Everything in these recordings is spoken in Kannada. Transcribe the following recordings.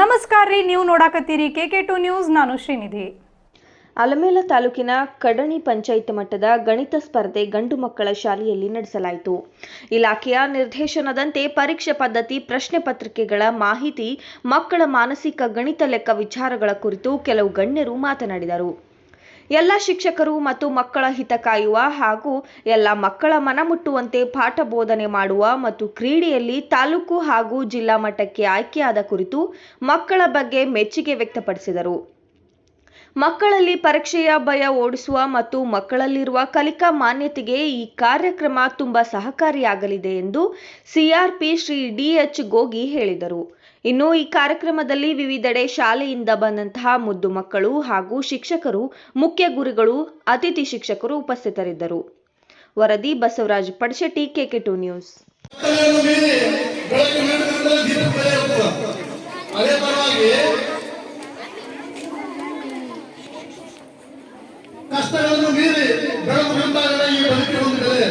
ನಮಸ್ಕಾರ ರೀ, ನೀವು ನೋಡಾಕತ್ತೀರಿ ಕೆ ಕೆ ಟು ನ್ಯೂಸ್, ನಾನು ಶ್ರೀನಿಧಿ. ಅಲಮೇಲ ತಾಲೂಕಿನ ಕಡಣಿ ಪಂಚಾಯತ್ ಮಟ್ಟದ ಗಣಿತ ಸ್ಪರ್ಧೆ ಗಂಡು ಮಕ್ಕಳ ಶಾಲೆಯಲ್ಲಿ ನಡೆಸಲಾಯಿತು. ಇಲಾಖೆಯ ನಿರ್ದೇಶನದಂತೆ ಪರೀಕ್ಷೆ ಪದ್ಧತಿ, ಪ್ರಶ್ನೆ ಪತ್ರಿಕೆಗಳ ಮಾಹಿತಿ, ಮಕ್ಕಳ ಮಾನಸಿಕ ಗಣಿತ ಲೆಕ್ಕ ವಿಚಾರಗಳ ಕುರಿತು ಕೆಲವು ಗಣ್ಯರು ಮಾತನಾಡಿದರು. ಎಲ್ಲ ಶಿಕ್ಷಕರು ಮತ್ತು ಮಕ್ಕಳ ಹಿತ ಕಾಯುವ ಹಾಗೂ ಎಲ್ಲ ಮಕ್ಕಳ ಮನಮುಟ್ಟುವಂತೆ ಪಾಠ ಬೋಧನೆ ಮಾಡುವ ಮತ್ತು ಕ್ರೀಡೆಯಲ್ಲಿ ತಾಲೂಕು ಹಾಗೂ ಜಿಲ್ಲಾ ಮಟ್ಟಕ್ಕೆ ಆಯ್ಕೆಯಾದ ಕುರಿತು ಮಕ್ಕಳ ಬಗ್ಗೆ ಮೆಚ್ಚುಗೆ ವ್ಯಕ್ತಪಡಿಸಿದರು. ಮಕ್ಕಳಲ್ಲಿ ಪರೀಕ್ಷೆಯ ಭಯ ಓಡಿಸುವ ಮತ್ತು ಮಕ್ಕಳಲ್ಲಿರುವ ಕಲಿಕಾ ಮಾನ್ಯತೆಗೆ ಈ ಕಾರ್ಯಕ್ರಮ ತುಂಬಾ ಸಹಕಾರಿಯಾಗಲಿದೆ ಎಂದು ಸಿಆರ್ಪಿ ಶ್ರೀ ಡಿಎಚ್ ಗೋಗಿ ಹೇಳಿದರು. ಇನ್ನು ಈ ಕಾರ್ಯಕ್ರಮದಲ್ಲಿ ವಿವಿಧೆಡೆ ಶಾಲೆಯಿಂದ ಬಂದಂತಹ ಮುದ್ದು ಮಕ್ಕಳು ಹಾಗೂ ಶಿಕ್ಷಕರು, ಮುಖ್ಯ ಗುರುಗಳು, ಅತಿಥಿ ಶಿಕ್ಷಕರು ಉಪಸ್ಥಿತರಿದ್ದರು. ವರದಿ Basavaraj Padshetti KK two news ಕಷ್ಟಗಳನ್ನು ಮೀರಿ ಬೆಳಕು ಬಂದಾಗಲೇ ಈ ಬದುಕಿ ಬಂದಿದೆ.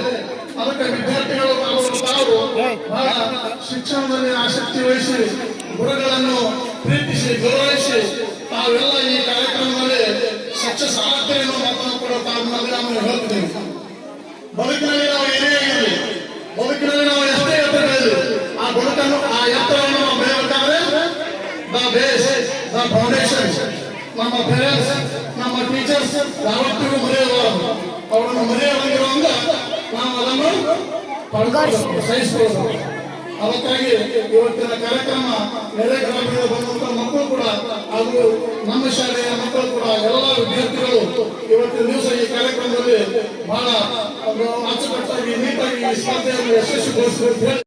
ಅದಕ್ಕೆ ವಿದ್ಯಾರ್ಥಿಗಳು ತಾವು ಬಹಳ ಶಿಕ್ಷಣದಲ್ಲಿ ಆಸಕ್ತಿ ವಹಿಸಿ, ಗುರುಗಳನ್ನು ಪ್ರೀತಿಸಿ, ಗೌರವಿಸಿ, ತಾವೆಲ್ಲ ಈ ಕಾರ್ಯಕ್ರಮದಲ್ಲಿ ಆಗ್ತೇವೆ ಅನ್ನೋ ಮಾತನ್ನು ಕೂಡ ತಾವು ನಾನು ಹೇಳ್ತಿದ್ದೇನೆ ಬದುಕಿನಲ್ಲಿ ನಾವು ಏನೇ ಆಗಿರಲಿ, ಬದುಕಿನಲ್ಲಿ ನಾವು ಎಷ್ಟೇ ಎತ್ತರ ಆ ಬದುಕನ್ನು, ಆ ಎತ್ತರವನ್ನು ನಾವು ಬೆಳೆಯಬೇಕಾದ್ರೆ, ದ ಬೇಸ್, ದ ಫೌಂಡೇಶನ್. ನಮ್ಮ ಪೇರೆಂಟ್ಸ್ ನಮ್ಮ ಟೀಚರ್ಸ್ ಯಾವತ್ತಿಗೂ ಮರೆಯಬಾರದು. ಅವರನ್ನು ಮರೆಯಲಾಗಿರುವಂಗ ನಾವು ಅದನ್ನು ಪಡ್ಕೊಳ್ಬೇಕು, ಸಹಿಸ್ಬೋದು ಅದಕ್ಕಾಗಿ ಇವತ್ತಿನ ಕಾರ್ಯಕ್ರಮ ನೆರೆ ಗ್ರಾಮದಿಂದ ಬಂದಂತ ಮಕ್ಕಳು ಕೂಡ ಹಾಗೂ ನಮ್ಮ ಶಾಲೆಯ ಮಕ್ಕಳು ಕೂಡ ಎಲ್ಲ ವಿದ್ಯಾರ್ಥಿಗಳು ಇವತ್ತಿನ ದಿವಸ ಈ ಕಾರ್ಯಕ್ರಮದಲ್ಲಿ ಬಹಳ ಅಚ್ಚುಕಟ್ಟಾಗಿ ನೀಟಾಗಿ ಈ ಸ್ಪರ್ಧೆಯನ್ನು ಯಶಸ್ವಿಗೊಳಿಸಬೇಕು